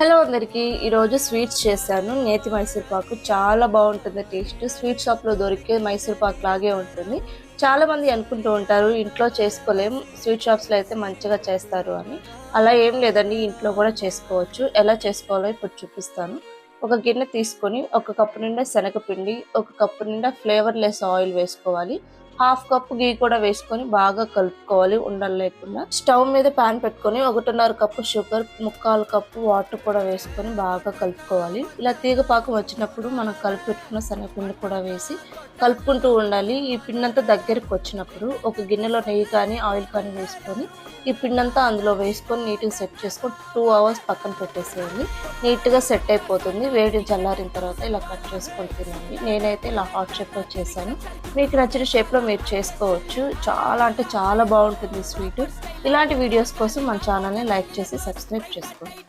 Hello అందరికీ. ఈరోజు sweets చేశాను. నేతి మైసూర్ పాకు చాలా బాగుంటుంది టేస్ట్. స్వీట్ షాప్లో దొరికే మైసూర్ పాక్ లాగే ఉంటుంది. చాలా మంది అనుకుంటూ ఉంటారు ఇంట్లో చేసుకోలేం స్వీట్ షాప్స్లో అయితే మంచిగా చేస్తారు అని. అలా ఏం లేదండి ఇంట్లో కూడా చేసుకోవచ్చు. ఎలా చేసుకోవాలో ఇప్పుడు చూపిస్తాను. ఒక గిన్నె తీసుకొని ఒక కప్పు నిండా శనగపిండి ఒక కప్పు నిండా ఫ్లేవర్లెస్ ఆయిల్ వేసుకోవాలి. హాఫ్ కప్ గీ కూడా వేసుకొని బాగా కలుపుకోవాలి ఉండలు లేకుండా. స్టవ్ మీద పాన్ పెట్టుకొని ఒకటిన్నర కప్పు షుగర్ ముక్కాలు కప్పు వాటర్ కూడా వేసుకొని బాగా కలుపుకోవాలి. ఇలా తీగ పాకం వచ్చినప్పుడు మనం కలిపి పెట్టుకున్న శనగపిండి కూడా వేసి కలుపుకుంటూ ఉండాలి. ఈ పిండంతా దగ్గరికి వచ్చినప్పుడు ఒక గిన్నెలో నెయ్యి కానీ ఆయిల్ కానీ వేసుకొని ఈ పిండంతా అందులో వేసుకొని నీట్గా సెట్ చేసుకొని టూ అవర్స్ పక్కన పెట్టేసేయండి. నీట్గా సెట్ అయిపోతుంది. వేడి చల్లారిన తర్వాత ఇలా కట్ చేసుకొని తినండి. నేనైతే ఇలా హాట్ షేప్లో చేశాను. మీకు నచ్చిన షేప్లో మీరు చేసుకోవచ్చు. చాలా అంటే చాలా బాగుంటుంది స్వీట్. ఇలాంటి వీడియోస్ కోసం మన ఛానల్ని లైక్ చేసి సబ్స్క్రైబ్ చేసుకోండి.